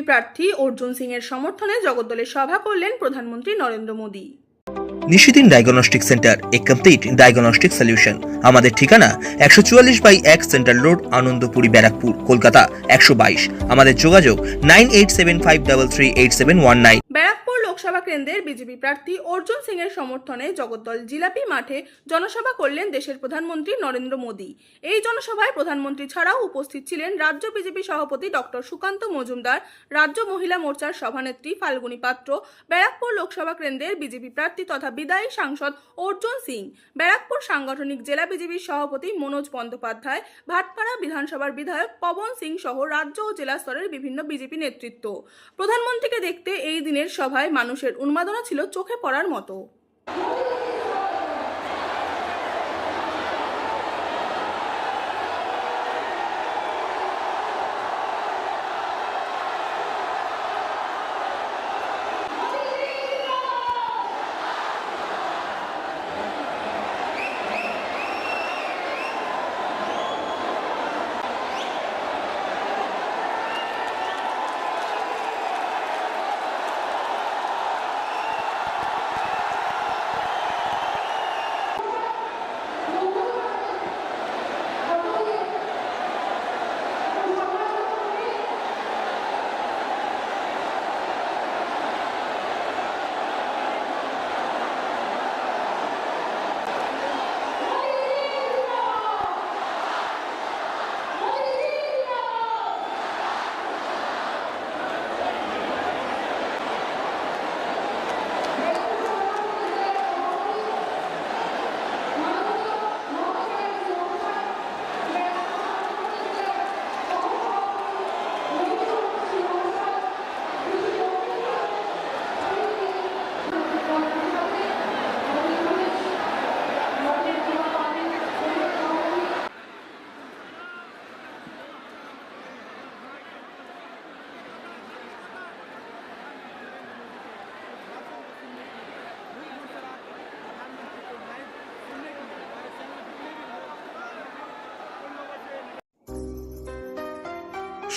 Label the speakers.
Speaker 1: BJP প্রার্থী অর্জুন সিং এর সমর্থনে জগদ্দলে সভা করলেন প্রধানমন্ত্রী Narendra Modi.
Speaker 2: Nishidin diagnostic centre, a complete diagnostic solution আমাদের ঠিকানা একশো চুয়াল্লিশ বাই এক সেন্ট্রাল রোড, আনন্দপুরি, ব্যারাকপুর, কলকাতা, একশো বাইশ। আমাদের যোগাযোগ nine eight seven five double three eight seven one nine.
Speaker 1: Lok Sabha কেন্দ্রের বিজেপি প্রার্থী অর্জুন সিং এর সমর্থনে জগদ্দল জিলাপি মাঠে জনসভা করলেন দেশের প্রধানমন্ত্রী নরেন্দ্র মোদী। এই জনসভায় প্রধানমন্ত্রী ছাড়াও উপস্থিত ছিলেন রাজ্য বিজেপি সভাপতি ডক্টর সুকান্ত মজুমদার, রাজ্য মহিলা মোর্চার সভানেত্রী ফাল্গুনী পাত্র, ব্যারাকপুর লোকসভা কেন্দ্রের বিজেপি প্রার্থী তথা বিদায়ী সাংসদ অর্জুন সিং, ব্যারাকপুর সাংগঠনিক জেলা বিজেপির সভাপতি মনোজ বন্দ্যোপাধ্যায়, ভাটপাড়া বিধানসভার বিধায়ক পবন সিং সহ রাজ্য ও জেলা স্তরের বিভিন্ন বিজেপি নেতৃত্ব। প্রধানমন্ত্রীকে দেখতে এই দিনের সভায় মানুষের উন্মাদনা ছিল চোখে পড়ার মতো।